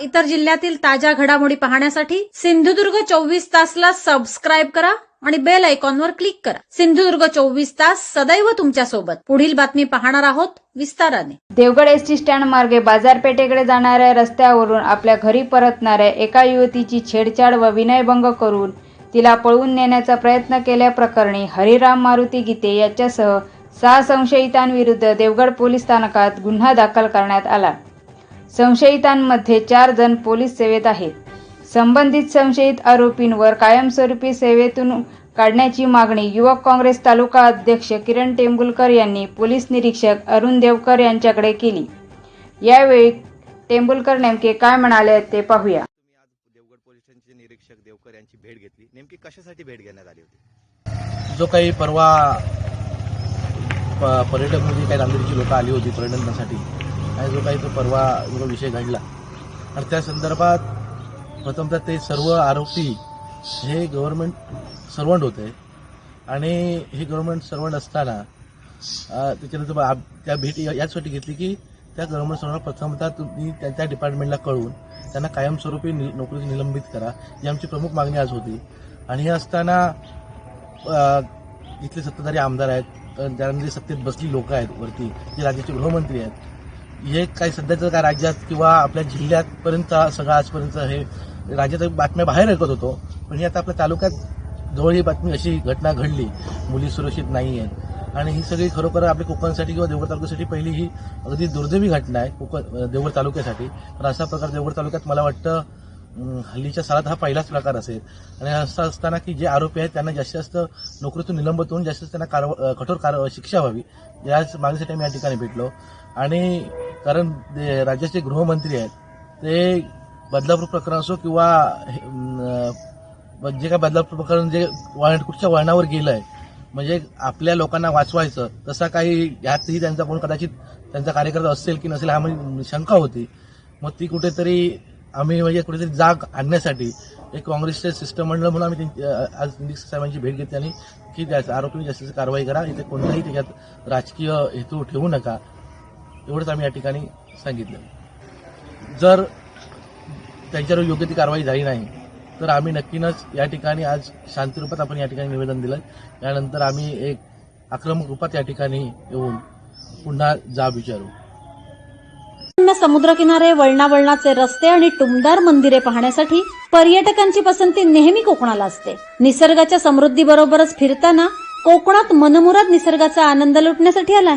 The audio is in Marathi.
इतर जिल्ह्यातील ताज्या घडामोडी पाहण्यासाठी सिंधुदुर्ग चोवीस तासला सबस्क्राईब करा आणि बेल आयकॉनवर क्लिक करा. सिंधुदुर्ग चोवीस तास सदैव तुमच्यासोबत पुढील बातमी पाहणार आहोत विस्ताराने. देवगड एस टी स्टँड मार्गे बाजारपेठेकडे जाणाऱ्या रस्त्यावरून आपल्या घरी परतणाऱ्या एका युवतीची छेडछाड व विनयभंग करून तिला पळवून नेण्याचा प्रयत्न केल्याप्रकरणी हरिराम मारुती गीते याच्यासह सहा संशयितांविरुद्ध देवगड पोलीस स्थानकात गुन्हा दाखल करण्यात आला. संशयितांमध्ये चार जण पोलीस सेवेत आहेत. संबंधित संशयित आरोपींवर कायमस्वरूपी सेवेतून काढण्याची मागणी युवक काँग्रेस तालुका अध्यक्ष किरण टेंबुलकर यांनी पोलीस निरीक्षक अरुण देवकर यांच्याकडे केली. यावेळी टेंबुलकर नेमके काय म्हणाले ते पाहूया. तुम्ही आज देवगड पोलीस स्टेशनचे निरीक्षक देवकर यांची भेट घेतली. नेमकी कशासाठी भेट घेण्यात आली होती? जो काही परवा प- पर्यटक म्हणजे काही नांदेडची लोक आली होती पर्यटनासाठी. आणि जो काही तो परवा जो विषय घडला. आणि त्या संदर्भात प्रथमतः ते सर्व आरोपी हे गव्हर्नमेंट सर्वंट होते. आणि हे गव्हर्नमेंट सर्वंट असताना त्याच्यानंतर त्या भेटी याचसाठी घेतली की त्या गव्हर्नमेंट सर्वंट प्रथमतः तुम्ही त्या डिपार्टमेंटला कळवून त्यांना कायमस्वरूपी नि नोकरी निलंबित करा ही आमची प्रमुख मागणी आज होती. आणि हे असताना इथले सत्ताधारी आमदार आहेत त्यामध्ये सत्तेत बसली लोक आहेत वरती जे राज्याचे गृहमंत्री आहेत हे काही सध्याचं काय राज्यात किंवा आपल्या जिल्ह्यातपर्यंत सगळं आजपर्यंत हे राज्यात बातम्या बाहेर ऐकत होतो. पण ही आता आपल्या तालुक्यात जवळ ही बातमी अशी घटना घडली. मुली सुरक्षित नाही आहेत आणि ही सगळी खरोखर आपल्या कोकणसाठी किंवा देवगड तालुक्यासाठी पहिली ही अगदी दुर्दैवी घटना आहे कोकण देवगड तालुक्यासाठी. पण असा प्रकार देवगड तालुक्यात मला वाटतं हल्लीच्या सालात हा पहिलाच प्रकार असेल. आणि असं असताना की जे आरोपी आहेत त्यांना जास्तीत जास्त नोकरीतून निलंबित होऊन जास्तीत जास्त त्यांना कारवा कठोर कार शिक्षा व्हावी. याच मागणीसाठी आम्ही या ठिकाणी भेटलो. आणि कारण ते राज्याचे गृहमंत्री आहेत ते बदलापूर प्रकरण असो किंवा हे, जे काय बदलापूर प्रकरण जे वळण कुठच्या वळणावर गेलं आहे म्हणजे आपल्या लोकांना वाचवायचं तसा काही यातही त्यांचा कोण कदाचित त्यांचा कार्यकर्ता असेल की नसेल हा म्हणजे शंका होती. मग ती कुठेतरी आम्ही म्हणजे कुठेतरी जाग आणण्यासाठी एक काँग्रेसचे सिस्टम म्हणून आम्ही आज निरीक्षक साहेबांची भेट घेतली आणि की आरोपी जास्तीची कारवाई करा इथे कोणताही त्याच्यात राजकीय हेतू ठेवू नका. एवढंच आम्ही या ठिकाणी सांगितलं. जर त्यांच्यावर योग्य ती कारवाई झाली नाही तर आम्ही नक्कीनच या ठिकाणी आज शांतीरूपात आपण या ठिकाणी निवेदन दिलं. त्यानंतर आम्ही एक आक्रमक रूपात या ठिकाणी येऊन पुन्हा जाब विचारू. समुद्रकिनारे वळणावळणाचे रस्ते आणि टुमदार मंदिरे पाहण्यासाठी पर्यटकांची पसंती नेहमी कोकणाला असते. निसर्गाच्या समृद्धीबरोबरच फिरताना कोकणात मनमुराद निसर्गाचा आनंद लुटण्यासाठी आलाय.